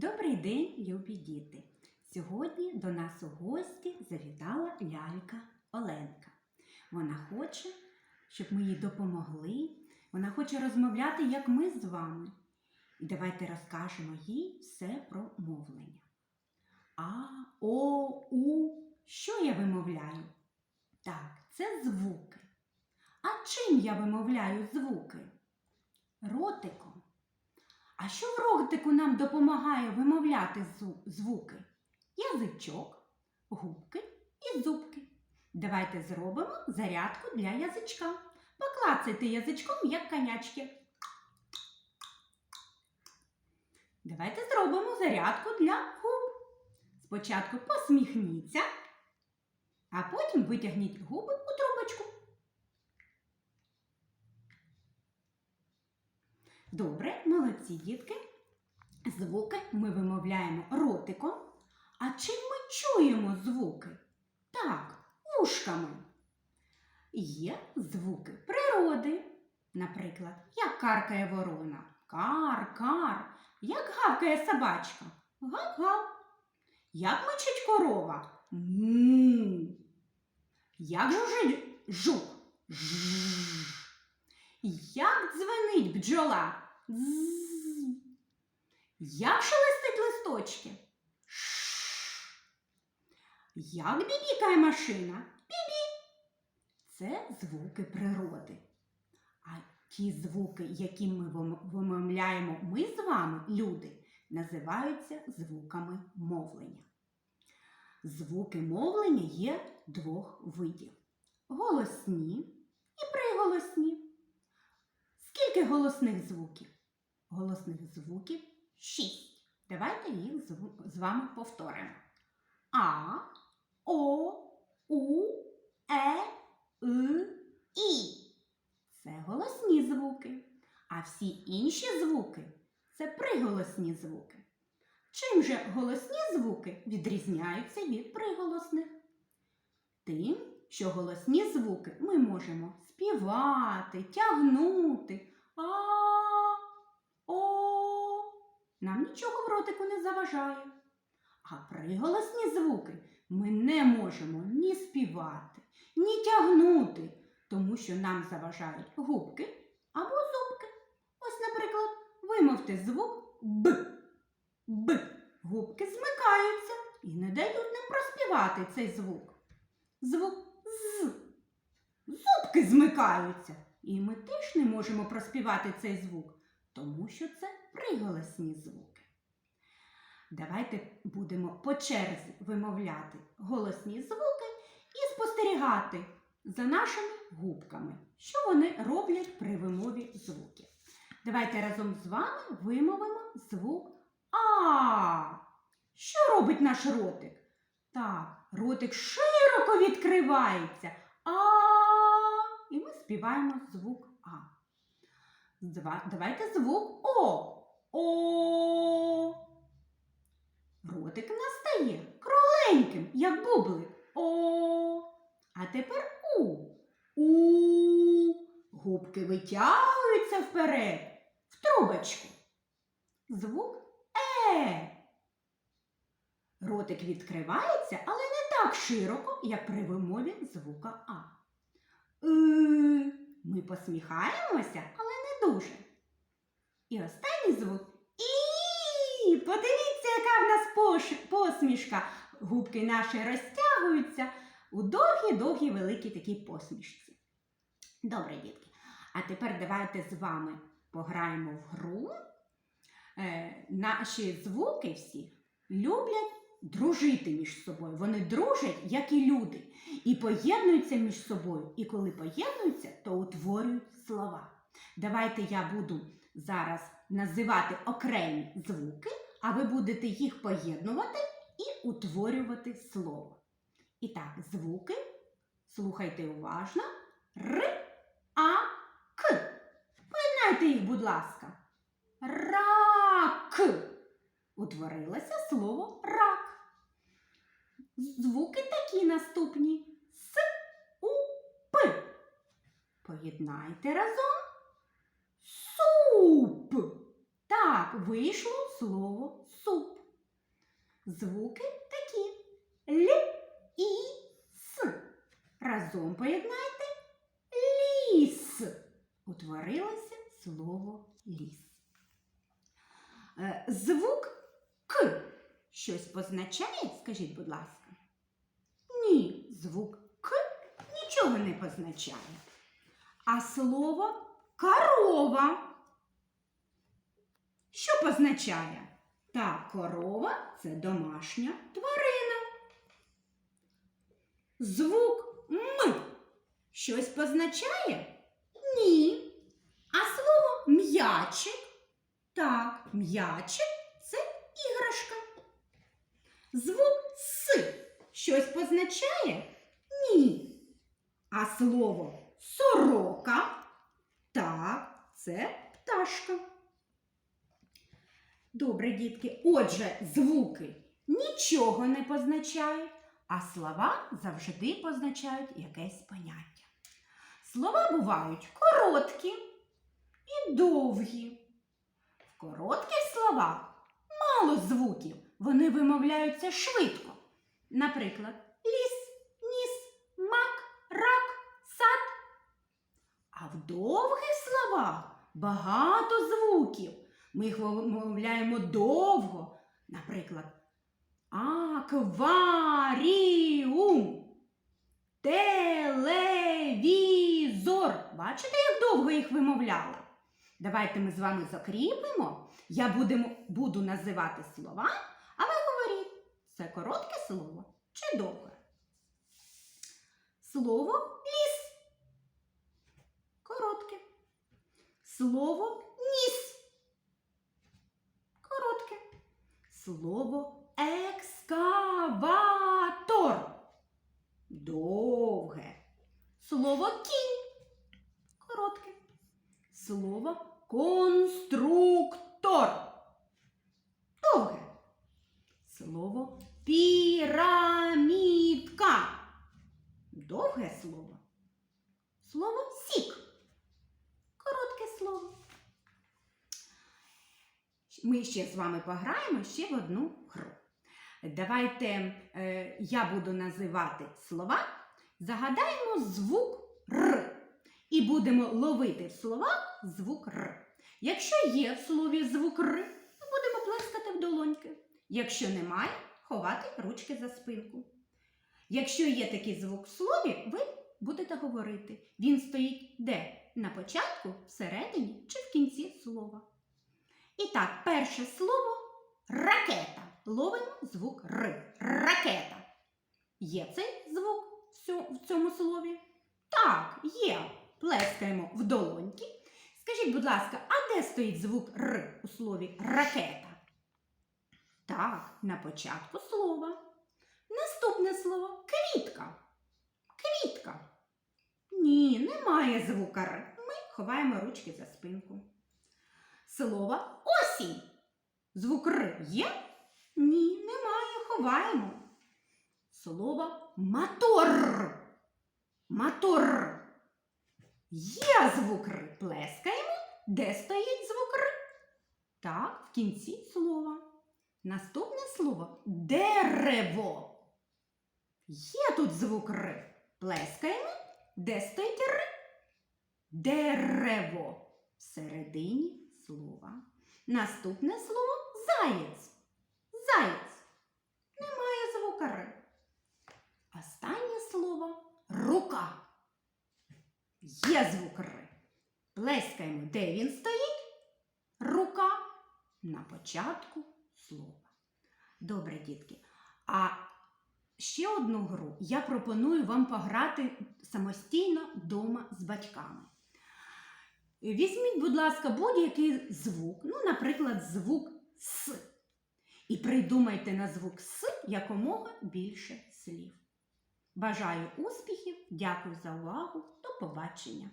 Добрий день, любі діти! Сьогодні до нас у гості завітала лялька Оленка. Вона хоче, щоб ми їй допомогли. Вона хоче розмовляти, як ми з вами. І давайте розкажемо їй все про мовлення. А, О, У. Що я вимовляю? Так, це звуки. А чим я вимовляю звуки? Ротиком. А що в ротику нам допомагає вимовляти звуки? Язичок, губки і зубки. Давайте зробимо зарядку для язичка. Поклацайте язичком, як конячки. Давайте зробимо зарядку для губ. Спочатку посміхніться, а потім витягніть губи у трубочку. Добре, молодці дітки. Звуки ми вимовляємо ротиком. А чим ми чуємо звуки? Так, вушками. Є звуки природи. Наприклад, як каркає ворона. Кар, кар. Як гавкає собачка. Гав-гав. Як мичить корова. Му. Як жужить жук. Жжж. Як дзвенить бджола? Дз. Як шелестить листочки? Ш. Як бібікає машина? Бібі. Це звуки природи. А ті звуки, які ми вимовляємо ми з вами, люди, називаються звуками мовлення. Звуки мовлення є двох видів: голосні і приголосні. Скільки голосних звуків? Голосних звуків шість. Давайте їх з- вами повторимо. А, О, У, Е, И, І. Це голосні звуки. А всі інші звуки це приголосні звуки. Чим же голосні звуки відрізняються від приголосних? Тим, що голосні звуки ми можемо співати, тягнути. А, о. Нам нічого в ротику не заважає. А приголосні звуки ми не можемо ні співати, ні тягнути, тому що нам заважають губки або зубки. Ось, наприклад, вимовте звук Б. Б. Губки змикаються і не дають нам проспівати цей звук. Звук З. Зубки змикаються, і ми теж не можемо проспівати цей звук, тому що це приголосні звуки. Давайте будемо по черзі вимовляти голосні звуки і спостерігати за нашими губками, що вони роблять при вимові звуків. Давайте разом з вами вимовимо звук А. Що робить наш ротик? Так, ротик широко відкривається. А. І ми співаємо звук А. Давайте звук О. О. Ротик настає кругленьким, як бублик. О. А тепер У. У. Губки витягуються вперед в трубочку. Звук Е. Ротик відкривається, але не так широко, як при вимові звука А. И. Ми посміхаємося, але не дуже. І останній звук І. Подивіться, яка в нас пош- посмішка. Губки наші розтягуються у довгі-довгі великі такі посмішці. Добре, дітки. А тепер давайте з вами пограємо в гру. Е, наші звуки всі люблять дружити між собою. Вони дружать, як і люди, і поєднуються між собою. І коли поєднуються, то утворюють слова. Давайте я буду зараз називати окремі звуки, а ви будете їх поєднувати і утворювати слово. І так, звуки, слухайте уважно. Р, А, К. Поєднайте їх, будь ласка. Рак. Утворилося слово рак. Звуки такі наступні. С, У, П. Поєднайте разом. Суп. Так, вийшло слово суп. звуки такі Л і С. Разом поєднайте ліс. Утворилося слово ліс. Е, Звук К щось позначає, скажіть, будь ласка. Звук К нічого не позначає. А слово корова. Що позначає? Так, корова це домашня тварина. Звук М щось позначає? Ні. А слово м'ячик? Так, м'ячик це іграшка. Звук С щось позначає? Ні. А слово сорока? Так, це пташка. Добре, дітки. Отже, звуки нічого не позначають, а слова завжди позначають якесь поняття. Слова бувають короткі і довгі. В коротких словах мало звуків, вони вимовляються швидко. Наприклад, ліс, ніс, мак, рак, сад. А в довгих словах багато звуків. Ми їх вимовляємо довго. Наприклад, акваріум, телевізор. Бачите, як довго їх вимовляла? Давайте ми з вами закріпимо. Я будемо, буду називати слова, це коротке слово чи довге? Слово ліс. Коротке. Слово ніс. Коротке. Слово екскаватор. Довге. Слово кінь. Коротке. Слово конструктор. Довге. Слово пірамідка. Довге слово. Слово сік. Коротке слово. Ми ще з вами пограємо ще в одну гру. Давайте е, я буду називати слова, загадаємо звук Р. І будемо ловити в словах звук Р. Якщо є в слові звук Р, будемо плескати в долоньки. Якщо немає, ховати ручки за спинку. Якщо є такий звук в слові, ви будете говорити. Він стоїть де? На початку, всередині чи в кінці слова. І так, перше слово ракета. Ловимо звук Р. Ракета. Є цей звук в цьому слові? Так, є. Плескаємо в долоньки. Скажіть, будь ласка, а де стоїть звук Р у слові ракета? Так, на початку слова. Наступне слово квітка. Квітка. Ні, немає звука Р. Ми ховаємо ручки за спинку. Слово осінь. Звук Р є? Ні, немає, ховаємо. Слово мотор. Мотор. Є звук Р. Плескаємо. Де стоїть звук Р? Так, в кінці слова. Наступне слово дерево. Є тут звук Р. Плескаємо. Де стоїть Р? Дерево. Всередині слова. Наступне слово заєць. Заєць. Немає звука Р. Останнє слово рука. Є звук Р. Плескаємо, де він стоїть? Рука на початку слова. Добре, дітки. А ще одну гру я пропоную вам пограти самостійно вдома з батьками. Візьміть, будь ласка, будь-який звук, ну, наприклад, звук С. І придумайте на звук С якомога більше слів. Бажаю успіхів, дякую за увагу, до побачення!